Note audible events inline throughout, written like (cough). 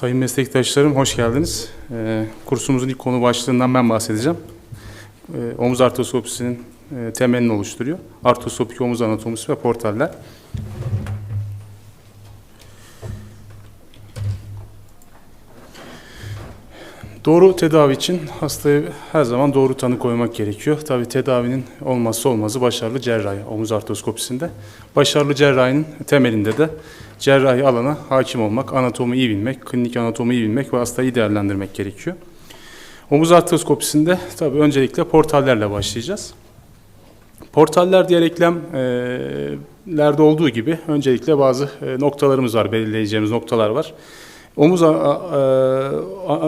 Sayın meslektaşlarım hoş geldiniz. Ee, kursumuzun ilk konu başlığından ben bahsedeceğim. Ee, omuz artroskopisinin e, temelini oluşturuyor. Artroskopik omuz anatomisi ve portaller. Doğru tedavi için hastaya her zaman doğru tanı koymak gerekiyor. Tabii tedavinin olmazsa olmazı başarılı cerrahi omuz artroskopisinde. Başarılı cerrahinin temelinde de cerrahi alana hakim olmak, anatomi iyi bilmek, klinik anatomi iyi bilmek ve hastayı değerlendirmek gerekiyor. Omuz artroskopisinde tabii öncelikle portallerle başlayacağız. Portaller diğer eklemlerde olduğu gibi öncelikle bazı e, noktalarımız var, belirleyeceğimiz noktalar var. Omuz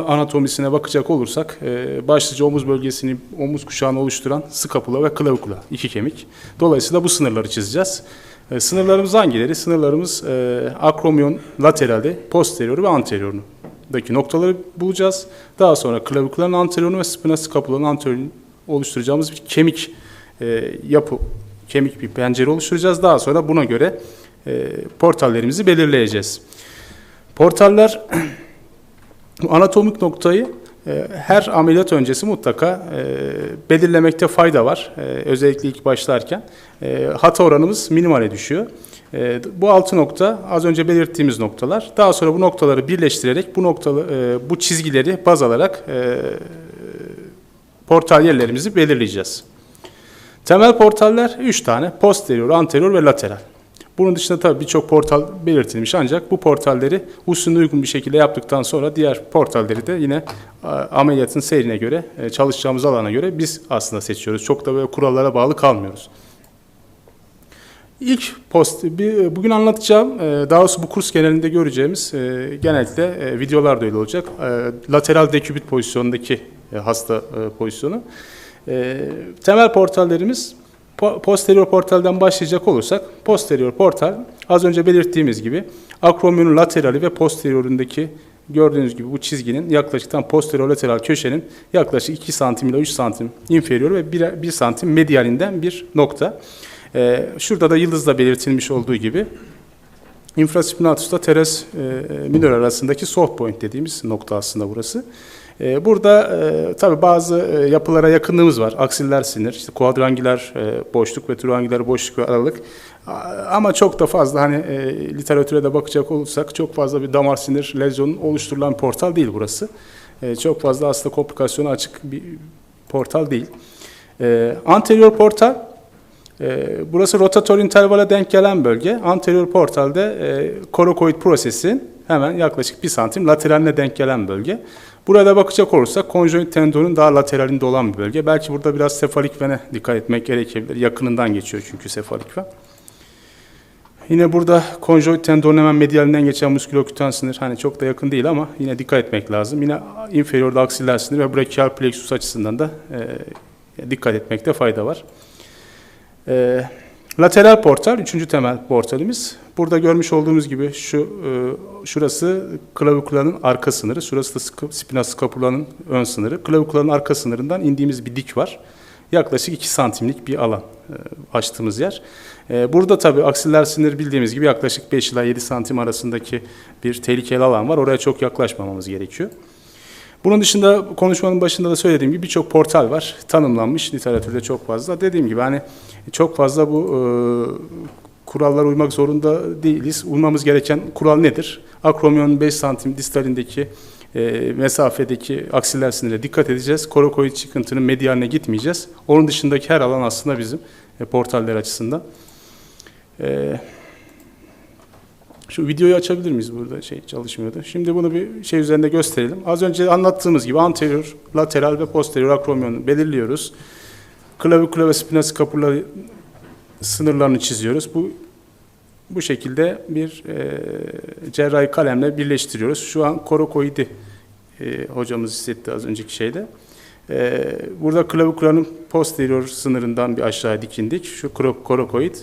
anatomisine bakacak olursak e, başlıca omuz bölgesini, omuz kuşağını oluşturan skapula ve klavikula iki kemik. Dolayısıyla bu sınırları çizeceğiz. E, Sınırlarımız hangileri? Sınırlarımız e, akromyon laterali, posterior ve anteriorundaki noktaları bulacağız. Daha sonra klavikuların anteriorunu ve spina scapulanın anteriorunu oluşturacağımız bir kemik e, yapı, kemik bir pencere oluşturacağız. Daha sonra buna göre e, portallerimizi belirleyeceğiz. Portaller (clears throat) anatomik noktayı her ameliyat öncesi mutlaka e, belirlemekte fayda var. E, özellikle ilk başlarken. E, hata oranımız minimale düşüyor. Bu altı nokta az önce belirttiğimiz noktalar. Daha sonra bu noktaları birleştirerek bu noktalı bu çizgileri baz alarak portal yerlerimizi belirleyeceğiz. Temel portaller 3 tane. Posterior, anterior ve lateral. Bunun dışında tabii birçok portal belirtilmiş ancak bu portalleri usulüne uygun bir şekilde yaptıktan sonra diğer portalleri de yine ameliyatın seyrine göre, e, çalışacağımız alana göre biz aslında seçiyoruz. Çok da böyle kurallara bağlı kalmıyoruz. İlk post, bugün anlatacağım, e, daha doğrusu bu kurs genelinde göreceğimiz e, genellikle videolar da öyle olacak. Lateral dekübit pozisyonundaki hasta pozisyonu. Temel portallerimiz Po- Posterior portalden başlayacak olursak, posterior portal az önce belirttiğimiz gibi akromyonun laterali ve posteriorundaki gördüğünüz gibi bu çizginin yaklaşık tam posterior lateral köşenin yaklaşık 2 santim ile 3 santim inferior ve 1, 1 santim medialinden bir nokta. Ee, şurada da yıldızla belirtilmiş olduğu gibi infraspinatus'ta teres e, minor arasındaki soft point dediğimiz nokta aslında burası. E, burada e, tabii bazı e, yapılara yakınlığımız var. Aksiller sinir, işte kuadrangüler e, boşluk ve triangüler boşluk ve aralık. Ama çok da fazla hani e, literatüre de bakacak olursak çok fazla bir damar sinir lezyonu oluşturulan portal değil burası. Çok fazla hasta komplikasyonu açık bir portal değil. Anterior portal ee, burası rotator intervale denk gelen bölge. Anterior portalde e, korokoid prosesi hemen yaklaşık 1 santim lateraline denk gelen bölge. Burada bakacak olursak konjoint tendonun daha lateralinde olan bir bölge. Belki burada biraz sefalik vene dikkat etmek gerekebilir. Yakınından geçiyor çünkü sefalik ven. Yine burada konjoint tendonun hemen medialinden geçen musküloküten sinir. Hani çok da yakın değil ama yine dikkat etmek lazım. Yine inferiorda aksiller sinir ve brachial plexus açısından da e, dikkat etmekte fayda var. E, lateral portal, üçüncü temel portalimiz. Burada görmüş olduğumuz gibi şu e, şurası klavikulanın arka sınırı, şurası da spina scapulanın ön sınırı. Klavikulanın arka sınırından indiğimiz bir dik var. Yaklaşık 2 santimlik bir alan e, açtığımız yer. E, burada tabii aksiller sinir bildiğimiz gibi yaklaşık 5 ila 7 santim arasındaki bir tehlikeli alan var. Oraya çok yaklaşmamamız gerekiyor. Bunun dışında konuşmanın başında da söylediğim gibi birçok portal var. Tanımlanmış literatürde çok fazla. Dediğim gibi hani çok fazla bu e, kurallara uymak zorunda değiliz. Uymamız gereken kural nedir? Akromyon 5 santim distalindeki e, mesafedeki aksiller sinire dikkat edeceğiz. Korokoid çıkıntının medialine gitmeyeceğiz. Onun dışındaki her alan aslında bizim e, portaller açısından. E, şu videoyu açabilir miyiz burada? Şey çalışmıyordu. Şimdi bunu bir şey üzerinde gösterelim. Az önce anlattığımız gibi anterior, lateral ve posterior akromyonu belirliyoruz. Klavikula ve spina scapula sınırlarını çiziyoruz. Bu bu şekilde bir e, cerrahi kalemle birleştiriyoruz. Şu an korokoidi e, hocamız hissetti az önceki şeyde. E, burada klavikulanın posterior sınırından bir aşağıya dikindik. Şu korokoid.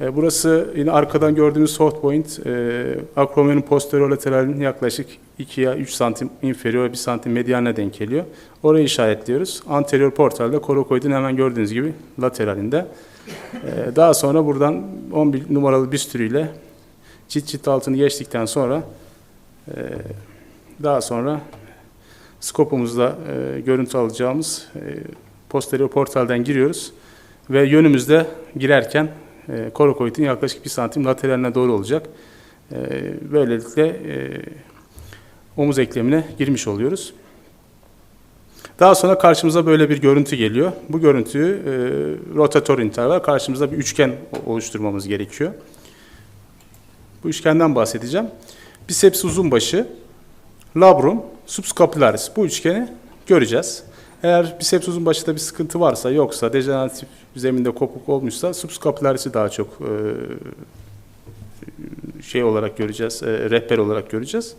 E, burası yine arkadan gördüğümüz soft point. E, akromyonun posterior lateralinin yaklaşık 2 ya 3 santim inferior 1 santim medianına denk geliyor. Orayı işaretliyoruz. Anterior portalde korokoidin hemen gördüğünüz gibi lateralinde. E, daha sonra buradan 11 numaralı bistürüyle çit çit altını geçtikten sonra e, Daha sonra skopumuzda e, görüntü alacağımız e, posterior portalden giriyoruz ve yönümüzde girerken e, korokoidin yaklaşık bir santim lateraline doğru olacak. E, böylelikle e, omuz eklemine girmiş oluyoruz. Daha sonra karşımıza böyle bir görüntü geliyor. Bu görüntüyü e, rotator interval karşımızda bir üçgen oluşturmamız gerekiyor. Bu üçgenden bahsedeceğim. Biceps uzun başı, labrum, subscapularis bu üçgeni göreceğiz. Eğer biceps uzun başında bir sıkıntı varsa, yoksa, dejeneratif zeminde kopuk olmuşsa subscapularis'i daha çok e, şey olarak göreceğiz, e, rehber olarak göreceğiz.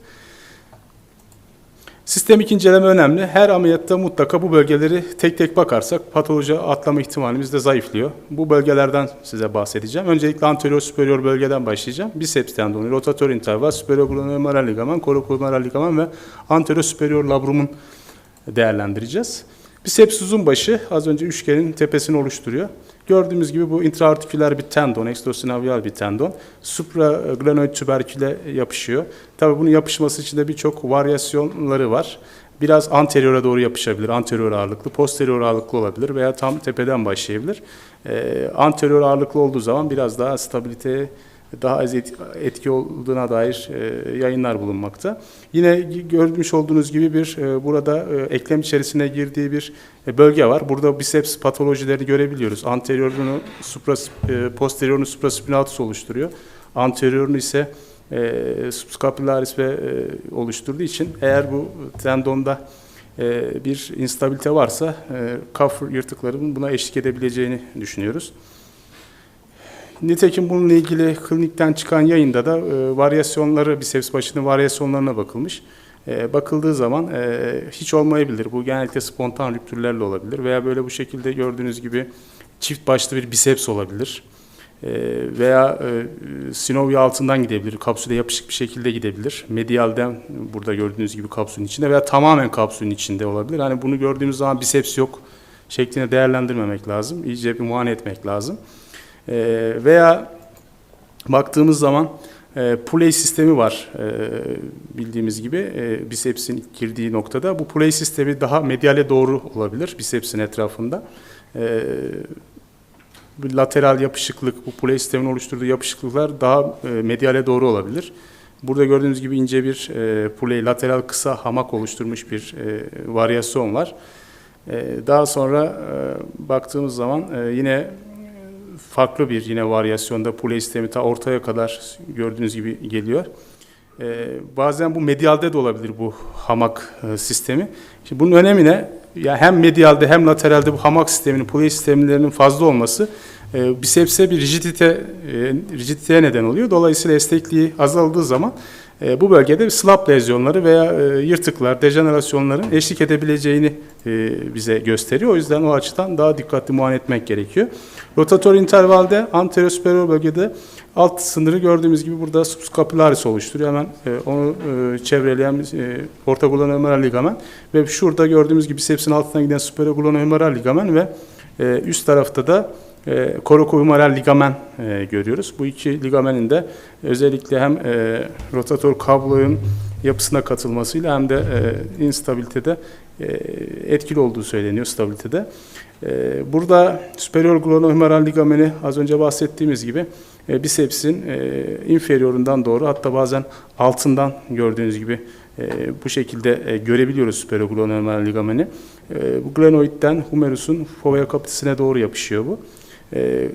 Sistemik inceleme önemli. Her ameliyatta mutlaka bu bölgeleri tek tek bakarsak patoloji atlama ihtimalimiz de zayıflıyor. Bu bölgelerden size bahsedeceğim. Öncelikle anterior superior bölgeden başlayacağım. Biceps tendonu, rotator interval, superior glenohumeral ligamen, coracohumeral ligamen ve anterior superior labrumun değerlendireceğiz. Biceps uzun başı az önce üçgenin tepesini oluşturuyor. Gördüğümüz gibi bu intraartiküler bir tendon, ekstosinovial bir tendon. Supraglenoid tüberküle yapışıyor. Tabii bunun yapışması için de birçok varyasyonları var. Biraz anteriora doğru yapışabilir, anterior ağırlıklı, posterior ağırlıklı olabilir veya tam tepeden başlayabilir. Ee, anterior ağırlıklı olduğu zaman biraz daha stabiliteye daha az et- etki olduğuna dair e, yayınlar bulunmakta. Yine görmüş olduğunuz gibi bir e, burada e, eklem içerisine girdiği bir bölge var. Burada biceps patolojileri görebiliyoruz. Anteriorunu supra, e, posteriorunu supraspinatus oluşturuyor. Anteriorunu ise e, subscapularis ve e, oluşturduğu için eğer bu tendonda e, bir instabilite varsa e, kaf yırtıklarının buna eşlik edebileceğini düşünüyoruz. Nitekim bununla ilgili klinikten çıkan yayında da e, varyasyonları, biceps başının varyasyonlarına bakılmış. E, bakıldığı zaman e, hiç olmayabilir. Bu genellikle spontan rüptürlerle olabilir veya böyle bu şekilde gördüğünüz gibi çift başlı bir biceps olabilir. E, veya e, sinovya altından gidebilir, kapsüle yapışık bir şekilde gidebilir. Medialden burada gördüğünüz gibi kapsülün içinde veya tamamen kapsülün içinde olabilir. Hani bunu gördüğümüz zaman biceps yok şeklinde değerlendirmemek lazım. İyice bir muayene etmek lazım. E, veya baktığımız zaman e, play sistemi var e, bildiğimiz gibi e, bicepsin ilk girdiği noktada. Bu play sistemi daha mediale doğru olabilir bicepsin etrafında. E, lateral yapışıklık, bu play sistemin oluşturduğu yapışıklıklar daha e, mediale doğru olabilir. Burada gördüğünüz gibi ince bir e, play, lateral kısa hamak oluşturmuş bir e, varyasyon var. E, daha sonra e, baktığımız zaman e, yine farklı bir yine varyasyonda play sistemi ta ortaya kadar gördüğünüz gibi geliyor. Ee, bazen bu medialde de olabilir bu hamak e, sistemi. Şimdi bunun önemi ne? Ya hem medialde hem lateralde bu hamak sisteminin, play sistemlerinin fazla olması e, bisepse bir rigidite, e, rigiditeye neden oluyor. Dolayısıyla esnekliği azaldığı zaman e, bu bölgede slap lezyonları veya e, yırtıklar, dejenerasyonların eşlik edebileceğini bize gösteriyor. O yüzden o açıdan daha dikkatli muayene etmek gerekiyor. Rotator intervalde anterior superior bölgede alt sınırı gördüğümüz gibi burada subscapularis oluşturuyor. Hemen e, onu e, çevreleyen e, ligamen ve şurada gördüğümüz gibi sepsin altından giden superior glenohumeral ligamen ve e, üst tarafta da e, korokohumeral ligamen e, görüyoruz. Bu iki ligamenin de özellikle hem e, rotator kabloğun yapısına katılmasıyla hem de e, instabilitede e, etkili olduğu söyleniyor stabilitede. E, burada superior glenohumeral ligameni az önce bahsettiğimiz gibi e, bisepsin e, inferiorundan doğru hatta bazen altından gördüğünüz gibi e, bu şekilde e, görebiliyoruz superior glenohumeral ligameni. E, bu glenoidden humerus'un fovea capitisine doğru yapışıyor bu. E,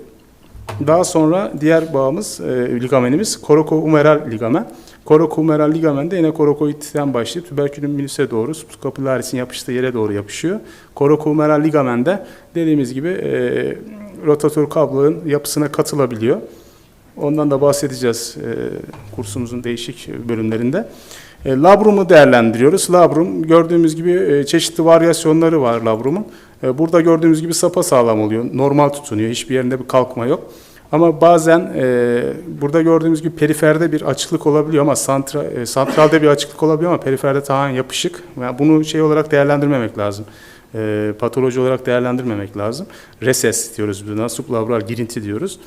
daha sonra diğer bağımız, e, ligamenimiz korokohumeral ligamen. Korokohumeral ligamen de yine korokoidden başlayıp tüberkülün minüse doğru, subscapularis'in yapıştığı yere doğru yapışıyor. Korokohumeral ligamen de dediğimiz gibi e, rotator kabloğun yapısına katılabiliyor. Ondan da bahsedeceğiz e, kursumuzun değişik bölümlerinde. E, labrumu değerlendiriyoruz. Labrum gördüğümüz gibi e, çeşitli varyasyonları var labrumun. E, burada gördüğümüz gibi sapa sağlam oluyor. Normal tutunuyor. Hiçbir yerinde bir kalkma yok. Ama bazen e, burada gördüğümüz gibi periferde bir açıklık olabiliyor ama santra, e, santralde bir açıklık olabiliyor ama periferde tamamen yapışık. Yani bunu şey olarak değerlendirmemek lazım. E, patoloji olarak değerlendirmemek lazım. Reses diyoruz buna. Sublabral girinti diyoruz.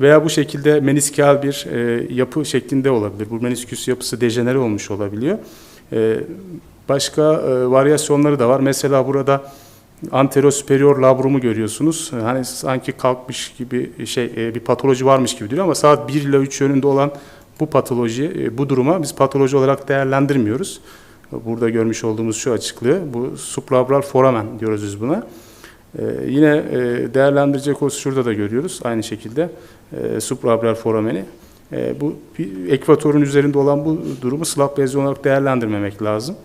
Veya bu şekilde meniskal bir e, yapı şeklinde olabilir. Bu menisküs yapısı dejenere olmuş olabiliyor. E, başka e, varyasyonları da var. Mesela burada anterior superior labrumu görüyorsunuz. E, Hani sanki kalkmış gibi şey e, bir patoloji varmış gibi duruyor ama saat 1 ile 3 yönünde olan bu patoloji, e, bu duruma biz patoloji olarak değerlendirmiyoruz. Burada görmüş olduğumuz şu açıklığı, bu supralabral foramen diyoruz biz buna. Ee, yine e, değerlendirecek olursa şurada da görüyoruz aynı şekilde e, supralabral forameni. E, bu ekvatorun üzerinde olan bu durumu slap lezyon olarak değerlendirmemek lazım.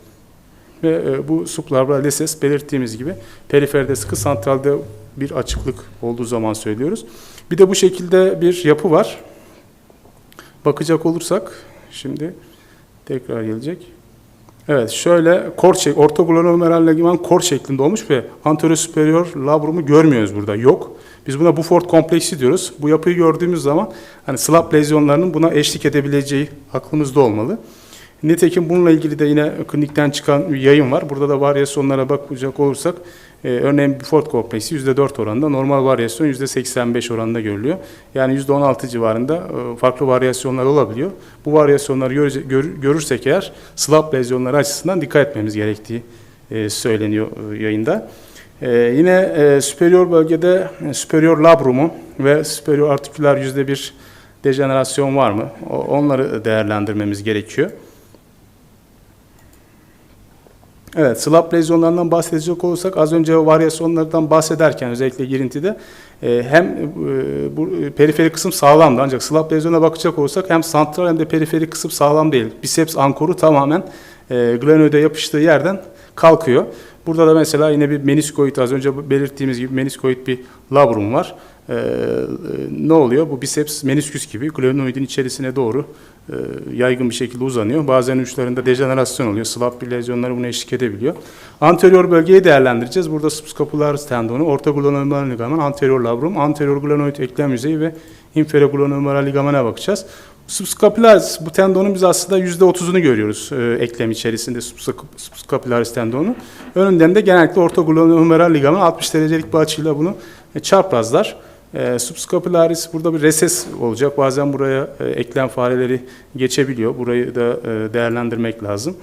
Ve e, bu supralabral leses belirttiğimiz gibi periferde sıkı santralde bir açıklık olduğu zaman söylüyoruz. Bir de bu şekilde bir yapı var. Bakacak olursak şimdi tekrar gelecek. Evet şöyle kor şek ortoglenomeral ligamen kor şeklinde olmuş ve anterior superior labrumu görmüyoruz burada. Yok. Biz buna Buford kompleksi diyoruz. Bu yapıyı gördüğümüz zaman hani slap lezyonlarının buna eşlik edebileceği aklımızda olmalı. Nitekim bununla ilgili de yine klinikten çıkan bir yayın var. Burada da varyasyonlara bakacak olursak e, örneğin Buford kompleksi %4 oranında, normal varyasyon %85 oranında görülüyor. Yani %16 civarında e, farklı varyasyonlar olabiliyor. Bu varyasyonları görece- gör- görürsek eğer slap lezyonları açısından dikkat etmemiz gerektiği e, söyleniyor e, yayında. E, yine e, superior bölgede e, superior labrumu ve superior artiküler %1 dejenerasyon var mı? O- Onları değerlendirmemiz gerekiyor. Evet, slap lezyonlarından bahsedecek olursak az önce varyasyonlardan bahsederken özellikle girintide e, hem e, bu e, periferi kısım sağlamdı ancak slap lezyona bakacak olursak hem santral hem de periferi kısım sağlam değil. Biceps ankoru tamamen e, glenoide yapıştığı yerden kalkıyor. Burada da mesela yine bir meniskoid az önce belirttiğimiz gibi meniskoid bir labrum var. E, ne oluyor? Bu biceps menisküs gibi glenoidin içerisine doğru e, yaygın bir şekilde uzanıyor. Bazen uçlarında dejenerasyon oluyor. Slap bir lezyonları buna eşlik edebiliyor. Anterior bölgeyi değerlendireceğiz. Burada subscapularis tendonu, ortoglonohumeral ligamen, anterior labrum, anterior glenoid eklem yüzeyi ve inferior glenohumeral ligamene bakacağız. Subscapularis bu tendonun biz aslında %30'unu görüyoruz e, eklem içerisinde subsca- subscapularis tendonu. Önünden de genellikle ortoglonohumeral ligamen 60 derecelik bir açıyla bunu e, çarprazlar. E, subscapularis burada bir reses olacak. Bazen buraya e, eklem fareleri geçebiliyor. Burayı da e, değerlendirmek lazım.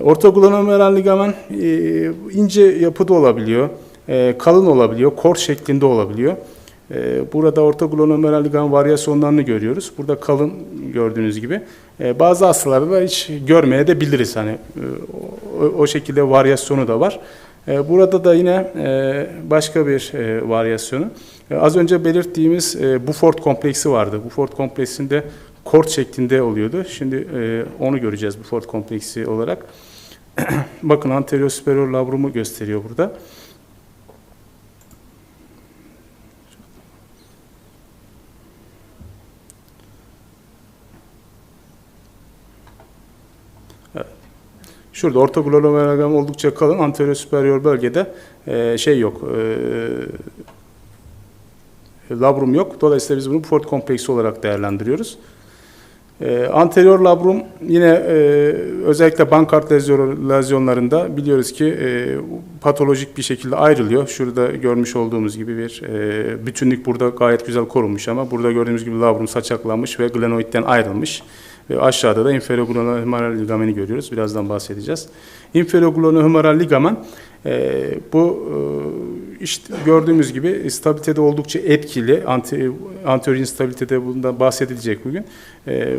Ortoglonohumeral ligamen e, ince yapıda olabiliyor. E, kalın olabiliyor. Kor şeklinde olabiliyor. E, burada ortoglonohumeral ligamen varyasyonlarını görüyoruz. Burada kalın gördüğünüz gibi. E, bazı hastalarda da hiç görmeye de biliriz. Hani e, o, o şekilde varyasyonu da var. E, Burada da yine e, başka bir e, varyasyonu. Az önce belirttiğimiz Buford kompleksi vardı. Buford kompleksinde kort şeklinde oluyordu. Şimdi onu göreceğiz Buford kompleksi olarak. (clears throat) Bakın anterior superior labrumu gösteriyor burada. Şurada ortoglomerular oldukça kalın. Anterior superior bölgede e, şey yok. E, labrum yok. Dolayısıyla biz bunu Buford kompleksi olarak değerlendiriyoruz. E, anterior labrum yine e, özellikle bankart lezyon- lezyonlarında biliyoruz ki e, patolojik bir şekilde ayrılıyor. Şurada görmüş olduğumuz gibi bir e, bütünlük burada gayet güzel korunmuş ama burada gördüğümüz gibi labrum saçaklanmış ve glenoidden ayrılmış. Ve aşağıda da inferoglonohumeral ligameni görüyoruz. Birazdan bahsedeceğiz. Inferoglonohumeral ligamen e, bu e, işte gördüğümüz gibi stabilitede oldukça etkili. Anti, anterior instabilitede bundan bahsedilecek bugün. E,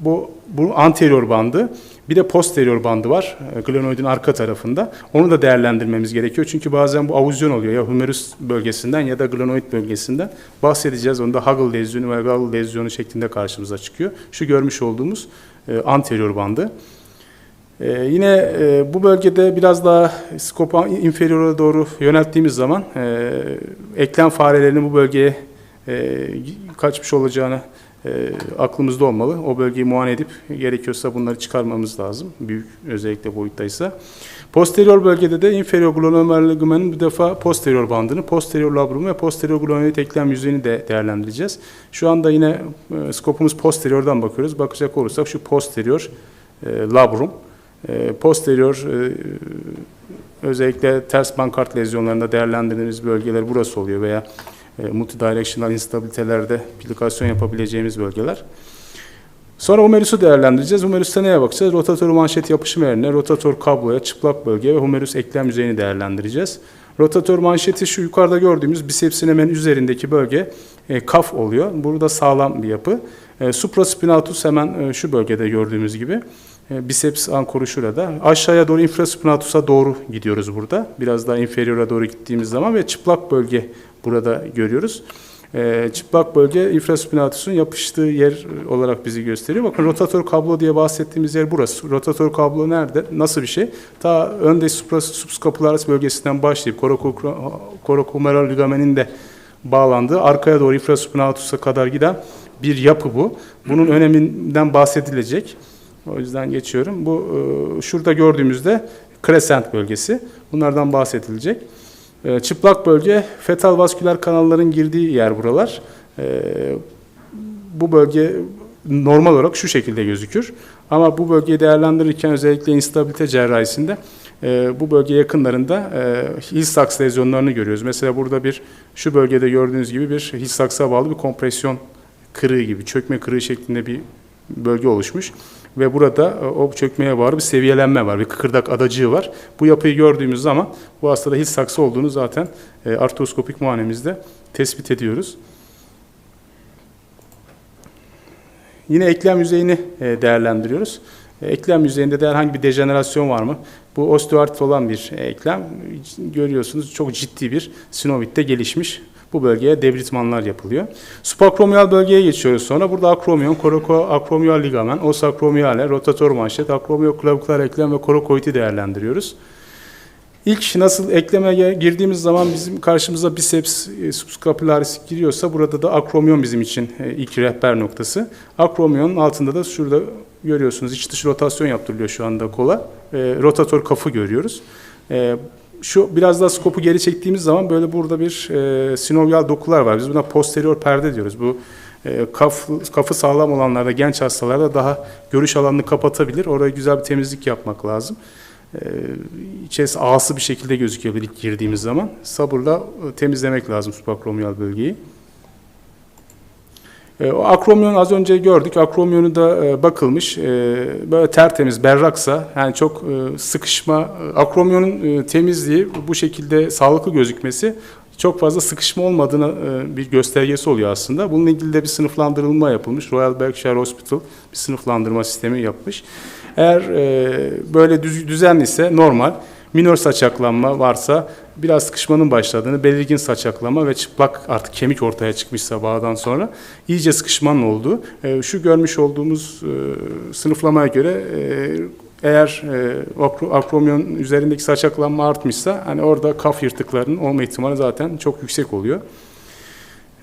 bu, bu anterior bandı. Bir de posterior bandı var. e, Glenoidin arka tarafında. Onu da değerlendirmemiz gerekiyor. Çünkü bazen bu avuzyon oluyor. Ya humerus bölgesinden ya da glenoid bölgesinden bahsedeceğiz. Onda Hagel lezyonu ve Gall lezyonu şeklinde karşımıza çıkıyor. Şu görmüş olduğumuz e, anterior bandı. Ee, yine e, bu bölgede biraz daha skopa inferiora doğru yönelttiğimiz zaman e, eklem farelerinin bu bölgeye e, kaçmış olacağını e, aklımızda olmalı. O bölgeyi muayene edip gerekiyorsa bunları çıkarmamız lazım. Büyük özellikle boyuttaysa. Posterior bölgede de inferior ligamenin bu defa posterior bandını, posterior labrum ve posterior glomerular eklem yüzeyini de değerlendireceğiz. Şu anda yine e, skopumuz posteriordan bakıyoruz. Bakacak olursak şu posterior e, labrum. E, posterior e, özellikle ters bankart lezyonlarında değerlendirdiğimiz bölgeler burası oluyor veya e, multidirectional instabilitelerde plikasyon yapabileceğimiz bölgeler. Sonra humerüsü değerlendireceğiz. Humerüste neye bakacağız? Rotatör manşet yapışım yerine, rotatör kabloya, çıplak bölge ve humerüs eklem yüzeyini değerlendireceğiz. Rotatör manşeti şu yukarıda gördüğümüz bisepsin hemen üzerindeki bölge e, kaf oluyor. Burada sağlam bir yapı. E, supraspinatus hemen e, şu bölgede gördüğümüz gibi. E, biceps ankoru şurada. Aşağıya doğru infraspinatusa doğru gidiyoruz burada. Biraz daha inferiora doğru gittiğimiz zaman ve çıplak bölge burada görüyoruz. E, çıplak bölge infraspinatusun yapıştığı yer olarak bizi gösteriyor. Bakın rotatör kablo diye bahsettiğimiz yer burası. Rotatör kablo nerede? Nasıl bir şey? Ta önde subscapularis bölgesinden başlayıp korokumeral ligamenin de bağlandığı arkaya doğru infraspinatusa kadar giden bir yapı bu. Bunun öneminden bahsedilecek. O yüzden geçiyorum. Bu e, şurada gördüğümüzde crescent bölgesi. Bunlardan bahsedilecek. E, çıplak bölge fetal vasküler kanalların girdiği yer buralar. E, bu bölge normal olarak şu şekilde gözükür. Ama bu bölgeyi değerlendirirken özellikle instabilite cerrahisinde e, bu bölge yakınlarında e, Hill-Sachs lezyonlarını görüyoruz. Mesela burada bir şu bölgede gördüğünüz gibi bir Hill-Sachs'a bağlı bir kompresyon kırığı gibi, çökme kırığı şeklinde bir bölge oluşmuş. Ve burada e, o çökmeye bağlı bir seviyelenme var, bir kıkırdak adacığı var. Bu yapıyı gördüğümüz zaman bu hastada hiç saksı olduğunu zaten e, artroskopik muayenemizde tespit ediyoruz. Yine eklem yüzeyini e, değerlendiriyoruz. Eklem yüzeyinde de herhangi bir dejenerasyon var mı? Bu osteoartrit olan bir eklem. Görüyorsunuz çok ciddi bir sinovitte gelişmiş. Bu bölgeye devritmanlar yapılıyor. Suprakromiyal bölgeye geçiyoruz sonra. Burada akromyon, koroko, akromiyal ligamen, os akromiyale, rotatör manşet, akromiyoklavikular eklem ve korokoidi değerlendiriyoruz. İlk nasıl ekleme girdiğimiz zaman bizim karşımıza biceps e, subscapularis giriyorsa burada da akromyon bizim için e, ilk rehber noktası. Akromyonun altında da şurada görüyorsunuz iç dış rotasyon yaptırılıyor şu anda kola. E, rotatör kafı görüyoruz. E, şu biraz daha skopu geri çektiğimiz zaman böyle burada bir e, sinovyal dokular var. Biz buna posterior perde diyoruz. Bu e, kaf, kafı sağlam olanlarda, genç hastalarda daha görüş alanını kapatabilir. Oraya güzel bir temizlik yapmak lazım. E, içerisi ağası bir şekilde gözüküyor ilk girdiğimiz zaman. Sabırla e, temizlemek lazım suprakromiyal bölgeyi. E, o akromyon az önce gördük. Akromyonu da e, bakılmış. E, böyle tertemiz, berraksa yani çok sıkışma, akromyonun temizliği bu şekilde sağlıklı gözükmesi çok fazla sıkışma olmadığını bir göstergesi oluyor aslında. Bununla ilgili de bir sınıflandırılma yapılmış. Royal Berkshire Hospital bir sınıflandırma sistemi yapmış. Eğer böyle düz, düzenli ise normal. Minör saçaklanma varsa biraz sıkışmanın başladığını, belirgin saçaklama ve çıplak artık kemik ortaya çıkmışsa bağdan sonra iyice sıkışmanın olduğu. E, şu görmüş olduğumuz e, sınıflamaya göre e, eğer e, akromyon üzerindeki saçaklanma artmışsa hani orada kaf yırtıklarının olma ihtimali zaten çok yüksek oluyor.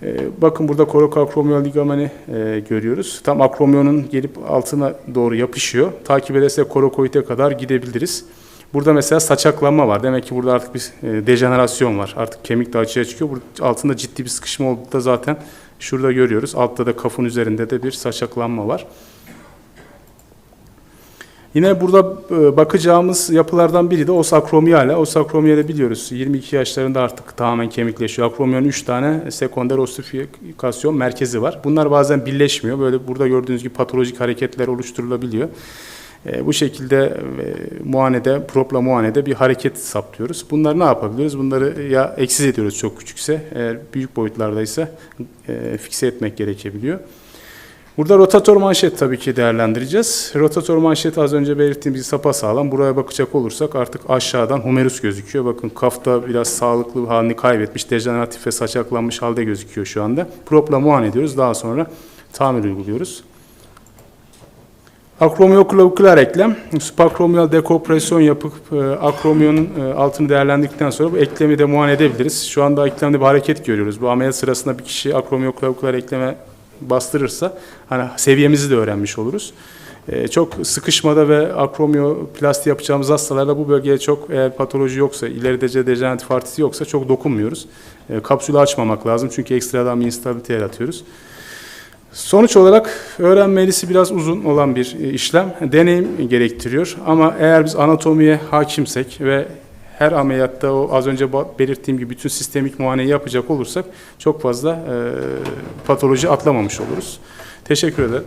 E, bakın burada korokakromiyal ligameni e, görüyoruz. Tam akromiyonun gelip altına doğru yapışıyor. Takip ederse korokoide kadar gidebiliriz. Burada mesela saçaklanma var. Demek ki burada artık bir e, dejenerasyon var. Artık kemik de açığa çıkıyor. Burada altında ciddi bir sıkışma olduğu da zaten şurada görüyoruz. Altta da kafın üzerinde de bir saçaklanma var. Yine burada e, bakacağımız yapılardan biri de os akromiyale. Os akromiyale biliyoruz 22 yaşlarında artık tamamen kemikleşiyor. Akromiyonun 3 tane sekonder ossifikasyon merkezi var. Bunlar bazen birleşmiyor. Böyle burada gördüğünüz gibi patolojik hareketler oluşturulabiliyor. E, bu şekilde e, muayenede, propla muayenede bir hareket saptıyoruz. Bunları ne yapabiliyoruz? Bunları ya eksiz ediyoruz çok küçükse, eğer büyük boyutlardaysa e, fikse etmek gerekebiliyor. Burada rotatör manşet tabii ki değerlendireceğiz. Rotatör manşet az önce belirttiğim bir sapa sağlam. Buraya bakacak olursak artık aşağıdan humerus gözüküyor. Bakın kafta biraz sağlıklı halini kaybetmiş, dejeneratif ve saçaklanmış halde gözüküyor şu anda. Propla muayene ediyoruz. Daha sonra tamir uyguluyoruz. Akromiyoklavikular eklem, suprakromiyal dekompresyon yapıp e, akromiyonun e, altını değerlendirdikten sonra bu eklemi de muayene edebiliriz. Şu anda eklemde bir hareket görüyoruz. Bu ameliyat sırasında bir kişi akromiyoklavikular ekleme bastırırsa hani seviyemizi de öğrenmiş oluruz. E, çok sıkışmada ve akromiyoplasti yapacağımız hastalarda bu bölgeye çok eğer patoloji yoksa, ileride dejeneratif artisi yoksa çok dokunmuyoruz. E, kapsülü açmamak lazım çünkü ekstradan bir instabilite yaratıyoruz. Sonuç olarak öğrenmelisi biraz uzun olan bir e, işlem. Deneyim gerektiriyor ama eğer biz anatomiye hakimsek ve her ameliyatta o az önce belirttiğim gibi bütün sistemik muayeneyi yapacak olursak çok fazla e, patoloji atlamamış oluruz. Teşekkür ederim.